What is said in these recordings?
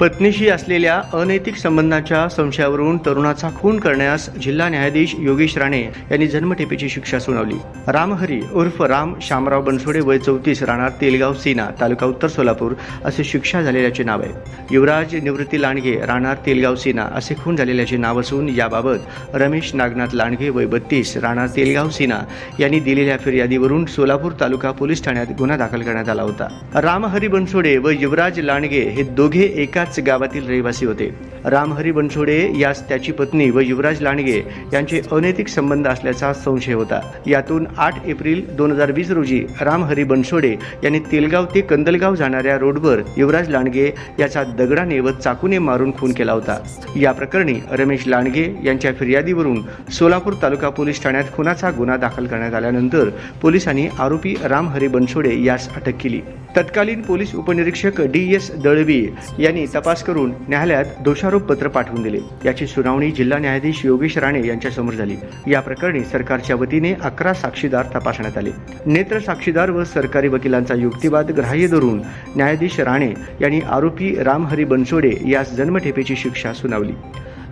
पत्नीशी असलेल्या अनैतिक संबंधाच्या संशयावरून तरुणाचा खून करण्यास जिल्हा न्यायाधीश योगेश राणे यांनी जन्मठेपेची शिक्षा सुनावली. रामहरी उर्फ राम शामराव बनसोडे वय चौतीस राहणार तेलगाव सीना तालुका उत्तर सोलापूर असे शिक्षा झालेल्याचे नाव आहे. युवराज निवृत्ती लांडगे राहणार तेलगाव सीना असे खून झालेल्याचे नाव असून याबाबत रमेश नागनाथ लांडगे वय बत्तीस राहणार तेलगाव सीना यांनी दिलेल्या फिर्यादीवरून सोलापूर तालुका पोलीस ठाण्यात गुन्हा दाखल करण्यात आला होता. रामहरी बनसोडे व युवराज लांडगे हे दोघे एका याच गावातील रहिवासी होते. रामहरी बनसोडे यास त्याची पत्नी व युवराज लांडगे यांचे अनैतिक संबंध असल्याचा संशय होता. यातून आठ एप्रिल दोन हजार वीस रोजी रामहरी बनसोडे यांनी तेलगाव ते कंदलगाव जाणाऱ्या रोडवर युवराज लांडगे याचा दगडाने व चाकूने मारून खून केला होता. या प्रकरणी रमेश लांडगे यांच्या फिर्यादीवरून सोलापूर तालुका पोलीस ठाण्यात खुनाचा गुन्हा दाखल करण्यात आल्यानंतर पोलिसांनी आरोपी रामहरी बनसोडे यास अटक केली. तत्कालीन पोलीस उपनिरीक्षक डी एस दळवी यांनी तपास करून न्यायालयात दोषारोप पत्र पाठवून दिले. याची सुनावणी जिल्हा न्यायाधीश योगेश राणे यांच्यासमोर झाली. या प्रकरणी सरकारच्या वतीने अकरा साक्षीदार तपासण्यात आले. नेत्र साक्षीदार व सरकारी वकिलांचा युक्तिवाद ग्राह्य धरून न्यायाधीश राणे यांनी आरोपी रामहरी बनसोडे यास जन्मठेपेची शिक्षा सुनावली.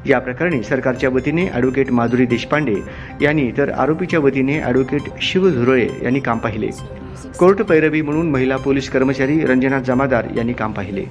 या प्रकरणी सरकारच्या वतीने ॲडव्होकेट माधुरी देशपांडे यांनी तर आरोपीच्या वतीने ॲडव्होकेट शिव झुरळे यांनी काम पाहिले. कोर्ट पैरवी म्हणून महिला पोलीस कर्मचारी रंजना जमादार यांनी काम पाहिले.